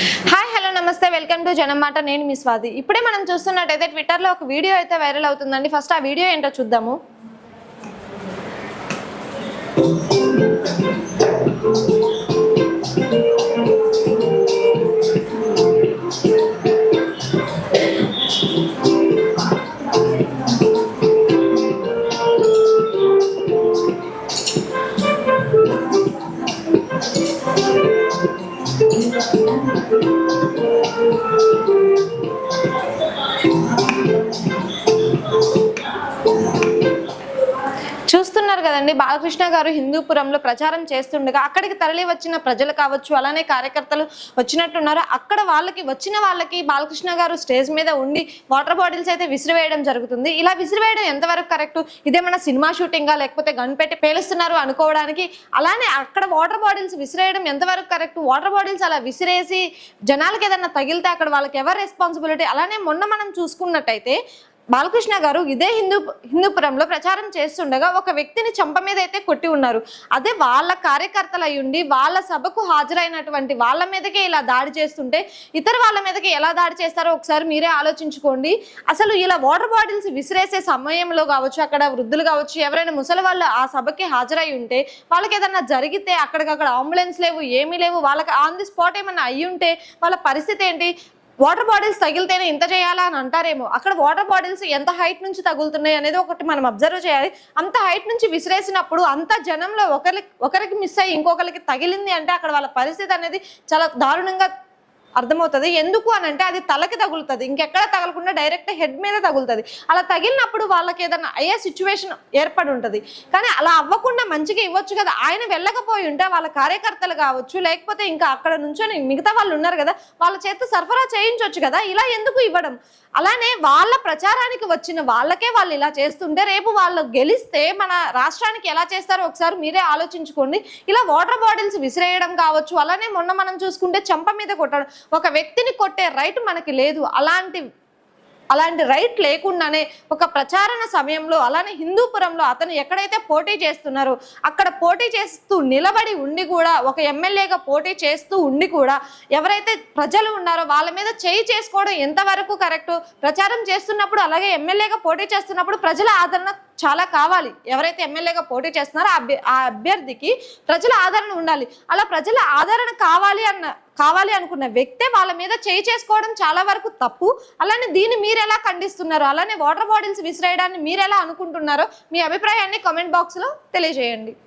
Hi hello నమస్తే. Welcome to జనమాట నేను మీ స్వాతి. ఇప్పుడే మనం చూస్తున్నట్టయితే ట్విట్టర్లో ఒక వీడియో అయితే వైరల్ అవుతుందండి. ఫస్ట్ ఆ వీడియో ఏంటో చూద్దాము. Thank you. చూస్తున్నారు కదండి. బాలకృష్ణ గారు హిందూపురంలో ప్రచారం చేస్తుండగా అక్కడికి తరలి వచ్చిన ప్రజలు కావచ్చు అలానే కార్యకర్తలు వచ్చినట్టున్నారు. అక్కడ వాళ్ళకి వచ్చిన వాళ్ళకి బాలకృష్ణ గారు స్టేజ్ మీద ఉండి వాటర్ బాటిల్స్ అయితే విసిరివేయడం జరుగుతుంది. ఇలా విసిరివేయడం ఎంతవరకు కరెక్ట్? ఇదేమన్నా సినిమా షూటింగా లేకపోతే గన్ పెట్టి పేలుస్తున్నారు అనుకోవడానికి? అలానే అక్కడ వాటర్ బాటిల్స్ విసిరేయడం ఎంతవరకు కరెక్ట్? వాటర్ బాటిల్స్ అలా విసిరేసి జనాలకి ఏదన్నా తగిలితే అక్కడ వాళ్ళకి ఎవరు రెస్పాన్సిబిలిటీ? అలానే మొన్న మనం చూసుకున్నట్టయితే బాలకృష్ణ గారు ఇదే హిందూ హిందూపురంలో ప్రచారం చేస్తుండగా ఒక వ్యక్తిని చంప మీద అయితే కొట్టి ఉన్నారు. అదే వాళ్ళ కార్యకర్తలు అయ్యుండి వాళ్ళ సభకు హాజరైనటువంటి వాళ్ళ మీదకే ఇలా దాడి చేస్తుంటే ఇతర వాళ్ళ మీదకి ఎలా దాడి చేస్తారో ఒకసారి మీరే ఆలోచించుకోండి. అసలు ఇలా వాటర్ బాటిల్స్ విసిరేసే సమయంలో కావచ్చు అక్కడ వృద్ధులు కావచ్చు ఎవరైనా ముసలి వాళ్ళు ఆ సభకి హాజరై ఉంటే వాళ్ళకి ఏదన్నా జరిగితే అక్కడికక్కడ అంబులెన్స్ లేవు ఏమీ లేవు వాళ్ళకి ఆన్ ది స్పాట్ ఏమన్నా అయ్యి ఉంటే వాళ్ళ పరిస్థితి ఏంటి? వాటర్ బాటిల్స్ తగిలితేనే ఇంత చేయాలా అని అంటారేమో. అక్కడ వాటర్ బాటిల్స్ ఎంత హైట్ నుంచి తగులుతున్నాయి అనేది ఒకటి మనం అబ్జర్వ్ చేయాలి. అంత హైట్ నుంచి విసిరేసినప్పుడు అంత జనంలో ఒకరికి ఒకరికి మిస్ అయ్యి ఇంకొకరికి తగిలింది అంటే అక్కడ వాళ్ళ పరిస్థితి అనేది చాలా దారుణంగా అర్థమవుతుంది? ఎందుకు అని అంటే అది తలకి తగులుతుంది. ఇంకెక్కడ తగలకుండా డైరెక్ట్ హెడ్ మీద తగులుతుంది. అలా తగిలినప్పుడు వాళ్ళకి ఏదైనా అయ్యే సిచ్యువేషన్ ఏర్పడి ఉంటుంది. కానీ అలా అవ్వకుండా మంచిగా ఇవ్వచ్చు కదా. ఆయన వెళ్ళకపోయి ఉంటే వాళ్ళ కార్యకర్తలు కావచ్చు లేకపోతే ఇంకా అక్కడ నుంచొని మిగతా వాళ్ళు ఉన్నారు కదా వాళ్ళ చేత సరఫరా చేయించవచ్చు కదా. ఇలా ఎందుకు ఇవ్వడం? అలానే వాళ్ళ ప్రచారానికి వచ్చిన వాళ్ళకే వాళ్ళు ఇలా చేస్తుంటే రేపు వాళ్ళు గెలిస్తే మన రాష్ట్రానికి ఎలా చేస్తారో ఒకసారి మీరే ఆలోచించుకోండి. ఇలా వాటర్ బాటిల్స్ విసిరేయడం కావచ్చు అలానే మొన్న మనం చూసుకుంటే చెంప మీద కొట్టడం. ఒక వ్యక్తిని కొట్టే రైట్ మనకి లేదు. అలాంటి అలాంటి రైట్ లేకుండానే ఒక ప్రచారణ సమయంలో అలానే హిందూపురంలో అతను ఎక్కడైతే పోటీ చేస్తున్నారో అక్కడ పోటీ చేస్తూ నిలబడి ఉండి కూడా ఒక ఎమ్మెల్యేగా పోటీ చేస్తూ ఉండి కూడా ఎవరైతే ప్రజలు ఉన్నారో వాళ్ళ మీద చేయి చేసుకోవడం ఎంతవరకు కరెక్ట్? ప్రచారం చేస్తున్నప్పుడు అలాగే ఎమ్మెల్యేగా పోటీ చేస్తున్నప్పుడు ప్రజల ఆదరణ చాలా కావాలి. ఎవరైతే ఎమ్మెల్యేగా పోటీ చేస్తున్నారో ఆ అభ్య- ఆ అభ్యర్థికి ప్రజల ఆదరణ ఉండాలి. అలా ప్రజల ఆదరణ కావాలి అన్న కావాలి అనుకున్న వ్యక్తే వాళ్ళ మీద చేయి చేసుకోవడం చాలా వరకు తప్పు. అలానే దీన్ని మీరు ఎలా ఖండిస్తున్నారు? అలానే వాటర్ బాటిల్స్ విసిరేయడాన్ని మీరు ఎలా అనుకుంటున్నారో మీ అభిప్రాయాన్ని కామెంట్ బాక్స్లో తెలియజేయండి.